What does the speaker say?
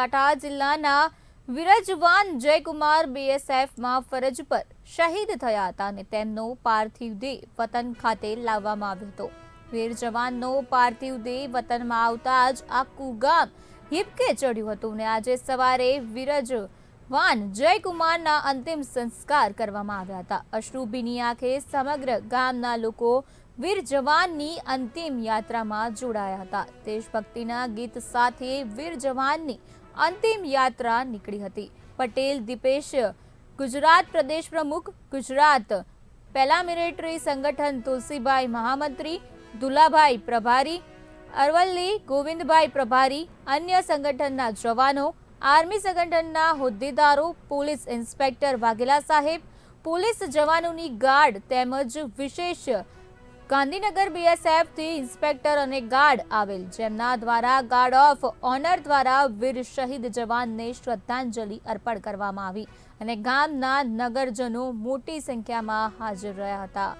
બનાસકાંઠા જિલ્લાના વિરજવાન જયકુમાર બીએસએફમાં ફરજ પર શહીદ થયા હતા અને તેમનો પાર્થિવ દેહ વતન ખાતે લાવવામાં આવ્યો હતો. વીર જવાનનો પાર્થિવ દેહ વતનમાં આવતા જ આખું ગામ હિપકે ચડ્યું હતું અને આજે સવારે વિરજવાન જયકુમારના અંતિમ સંસ્કાર કરવામાં આવ્યા હતા. અશ્રુભીની આંખે સમગ્ર ગામના લોકો વીર જવાનની અંતિમ યાત્રામાં જોડાયા હતા. દેશભક્તિના ગીત સાથે વીર જવાનની અંતિમ યાત્રા નીકળી હતી. પટેલ, દીપેશ, ગુજરાત પ્રદેશ પ્રમુખ, ગુજરાત પેલામિલિટરી સંગઠન, તુલસીભાઈ મહામંત્રી, દુલાભાઈ પ્રભારી, અરવલ્લી ગોવિંદભાઈ પ્રભારી, અન્ય સંગઠનના જવાનો, આર્મી સંગઠનના હોદ્દેદારો, પોલીસ ઇન્સ્પેક્ટર વાઘેલા સાહેબ, પોલીસ જવાનોની ગાર્ડ તેમજ વિશેષ ગાંધીનગર બીએસએફથી ઇન્સ્પેક્ટર અને ગાર્ડ આવેલ. જેમના દ્વારા ગાર્ડ ઓફ ઓનર દ્વારા વીર શહીદ જવાનને શ્રદ્ધાંજલિ અર્પણ કરવામાં આવી અને ગામના નગરજનો મોટી સંખ્યામાં હાજર રહ્યા હતા.